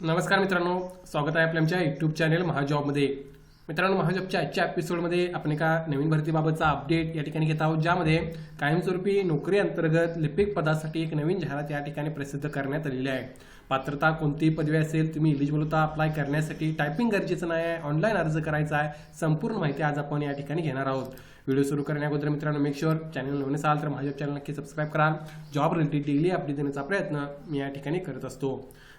नमस्कार मित्रांनो स्वागत आहे आपल्या आमच्या युट्यूब चॅनेल महाजॉबमध्ये. मित्रांनो महाजॉबच्या आजच्या एपिसोडमध्ये आपण एका नवीन भरतीबाबतचा अपडेट या ठिकाणी घेत आहोत ज्यामध्ये कायमस्वरूपी नोकरी अंतर्गत लिपिक पदासाठी एक नवीन जाहिरात या ठिकाणी प्रसिद्ध करण्यात आलेली आहे. पात्रता कोणतीही पदवी असेल तुम्ही इलिजिबल होता अप्लाय करण्यासाठी टायपिंग गरजेचं नाही आहे ऑनलाईन अर्ज करायचा आहे. संपूर्ण माहिती आज आपण या ठिकाणी घेणार आहोत. व्हिडिओ सुरू करण्याअगोदर मित्रांनो मेक शुअर चॅनल नवीन असाल तर माझ्या चॅनल नक्की सबस्क्राईब करा. जॉब रिलेटेड डेली अपडेट देण्याचा प्रयत्न मी या ठिकाणी करत असतो.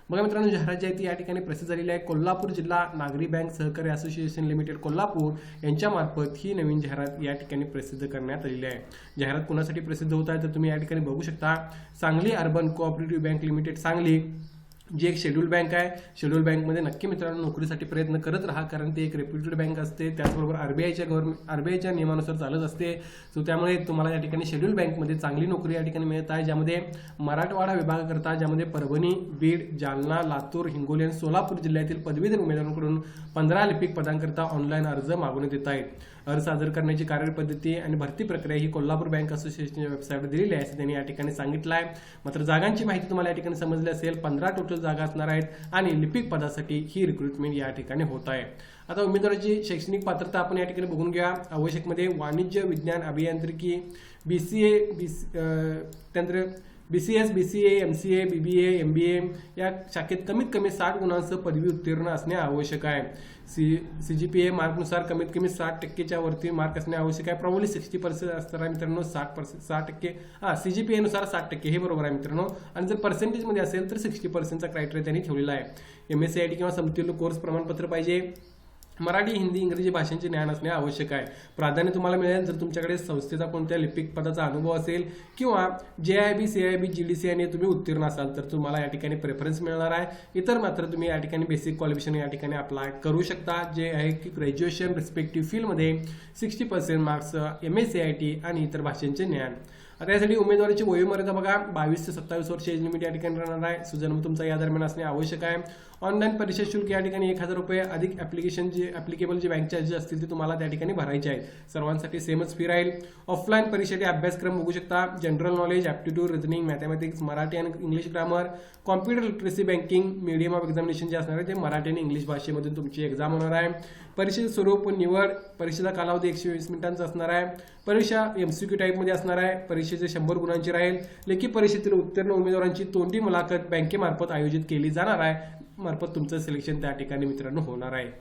बघा मित्रांनो जाहिरात जी आहे ती या ठिकाणी प्रसिद्ध झालेली आहे. कोल्हापूर जिल्हा नागरी बँक सहकारी असोसिएशन लिमिटेड कोल्हापूर यांच्यामार्फत ही नवीन जाहिरात या ठिकाणी प्रसिद्ध करण्यात आलेली आहे. जाहिरात कोणासाठी प्रसिद्ध होत आहे तर तुम्ही या ठिकाणी बघू शकता. Sangli urban cooperative bank limited Sangli. जी एक शेड्यूल बँक आहे शेड्यूल बँकमध्ये नक्की मित्रांनो नोकरीसाठी प्रयत्न करत राहा कारण ती एक रेप्युटेड बँक असते. त्याचबरोबर आरबीआयच्या गव्हर्नमेंट आरबीआयच्या नियमानुसार चालत असते. सो त्यामुळे तुम्हाला या ठिकाणी शेड्यूल बँकमध्ये चांगली नोकरी या ठिकाणी मिळत आहे ज्यामध्ये मराठवाडा विभागाकरता ज्यामध्ये परभणी बीड जालना लातूर हिंगोली आणि सोलापूर जिल्ह्यातील पदवीधर उमेदवारांकडून पंधरा लिपिक पदांकरता ऑनलाईन अर्ज मागवण्यात येत आहेत. अर्ज सादर करण्याची कार्यपद्धती आणि भरती प्रक्रिया ही कोल्हापूर बँक असोसिएशनच्या वेबसाईटवर दिलेली आहे असं त्यांनी या ठिकाणी सांगितलं आहे. मात्र जागांची माहिती तुम्हाला या ठिकाणी समजली असेल पंधरा टोटल जागा असणार आहेत आणि लिपिक पदासाठी ही रिक्रुटमेंट या ठिकाणी होत आहे. आता उमेदवाराची शैक्षणिक पात्रता आपण या ठिकाणी बघून घ्या. आवश्यकमध्ये वाणिज्य विज्ञान अभियांत्रिकी बी सी ए बी त्यानंतर B C S B C A M C A B B A M B A या शाखेत कमीत कमी साठ गुणांसह पदवी उत्तीर्ण असणे आवश्यक आहे. C C G P A मार्कनुसार कमीत कमी साठ टक्केच्या वरती मार्क असणे आवश्यक आहे. प्रॉब्ली सिक्स्टी पर्सेंट असताना मित्रांनो साठ पर्सेंट साठ टक्के. हां सी जी पी एनुसार साठ टक्के हे बरोबर आहे मित्रांनो. आणि जर पर्सेंटेजमध्ये असेल तर सिक्स्टी पर्सेंटचा क्रायटेरिया त्यांनी ठेवलेला आहे. M S C I T किंवा समतुल्य कोर्स प्रमाणपत्र पाहिजे. मराठी हिंदी इंग्रजी भाषांचे ज्ञान असणे आवश्यक आहे. प्राधान्य तुम्हाला मिळेल. जर तुमच्याकडे संस्थेचा कोणत्या लिपिक पदाचा अनुभव असेल किंवा J I B C I B G D C आयने तुम्ही उत्तीर्ण असाल तर तुम्हाला या ठिकाणी प्रेफरन्स मिळणार आहे. इतर मात्र तुम्ही या ठिकाणी बेसिक क्वालिफिकेशन या ठिकाणी अप्लाय करू शकता. जे आहे की ग्रॅज्युएशन रिस्पेक्टिव्ह फील्डमध्ये sixty percent marks M S C I T आणि इतर भाषांचे ज्ञान. आता यासाठी उमेदवाराची वयोमर्यादा बघा. बावीस ते सत्तावीस वर्ष एज लिमिट या ठिकाणी राहणार आहे. सुजन्म तुमचा या दरम्यान असणे आवश्यक आहे. ऑनलाईन परीक्षा शुल्क या ठिकाणी एक हजार रुपये अधिक ऍप्लिकेशन जे ऍप्लिकेबल जे बँक चार्जेस असतील ते तुम्हाला त्या ठिकाणी भरायचे आहेत. सर्वांसाठी सेमच फी राहील. ऑफलाईन परीक्षेचे अभ्यासक्रम बघू शकता. General knowledge aptitude reasoning mathematics Marathi आणि English grammar computer literacy banking medium of examination जे असणार आहे ते मराठी आणि इंग्लिश भाषेमधून तुमची एक्झाम होणार आहे. परीक्षेचं स्वरूप निवड. परीक्षेचा कालावधी एकशे वीस मिनिटांचा असणार आहे. परीक्षा एमसीक्यू टाईपमध्ये असणार आहे. परीक्षा परीक्षेचे शंभर गुणांची राहील. लेखी परीक्षेतील उत्तीर्ण उमेदवारांची तोंडी मुलाखत बँकेमार्फत आयोजित केली जाणार आहे. मार्फत तुमचं सिलेक्शन त्या ठिकाणी मित्रांनो होणार आहे.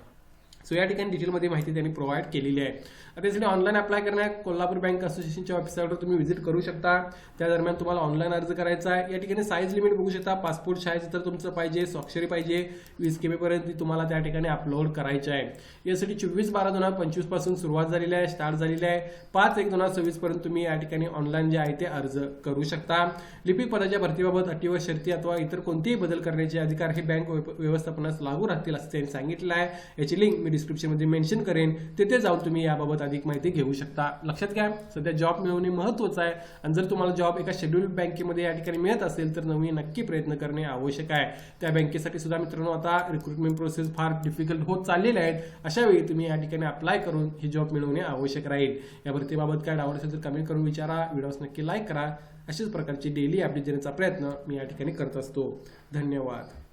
सो या ठिकाणी डिटेलमध्ये माहिती त्यांनी प्रोव्हाइड केलेली आहे. आता त्यासाठी ऑनलाईन अप्लाय करण्या कोल्हापूर बँक असोसिएशनच्या वेबसाईटवर तुम्ही व्हिजिट करू शकता. त्या दरम्यान तुम्हाला ऑनलाईन अर्ज करायचा आहे. या ठिकाणी साईज लिमिट बघू शकता. पासपोर्ट साईज तर तुमचं पाहिजे स्वाक्षरी पाहिजे. वीस के पर्यंत तुम्हाला त्या ठिकाणी अपलोड करायचं आहे. यासाठी चोवीस बारा दोन हजार पंचवीसपासून सुरुवात झालेली आहे स्टार्ट झालेली आहे. पाच एक दोन हजार सव्वीस पर्यंत तुम्ही या ठिकाणी ऑनलाईन जे आहे ते अर्ज करू शकता. लिपिक पदाच्या भरतीबाबत अटी व शर्ती अथवा इतर कोणतेही बदल करण्याचे अधिकार हे बँक व्यवस्थापनास लागू राहतील असं त्यांनी सांगितलं आहे. याची लिंक मी डिस्क्रिप्शनमध्ये मेन्शन करेन. तिथे जाऊन तुम्ही याबाबत अधिक माहिती घेऊ शकता. लक्षात घ्या सध्या जॉब मिळवणे महत्त्वाचं आहे. आणि जर तुम्हाला जॉब एका शेड्यूल बँकेमध्ये या ठिकाणी मिळत असेल तर नवीन नक्की प्रयत्न करणे आवश्यक आहे. त्या बँकेसाठी सुद्धा मित्रांनो आता रिक्रुटमेंट प्रोसेस फार डिफिकल्ट होत चाललेल्या आहेत अशा वेळी तुम्ही या ठिकाणी अप्लाय करून हे जॉब मिळवणे आवश्यक राहील. या भरतीबाबत काय डाऊट असेल तर कमेंट करून विचारा. व्हिडिओज नक्की लाईक करा. अशाच प्रकारची डेली अपडेट देण्याचा प्रयत्न मी या ठिकाणी करत असतो. धन्यवाद.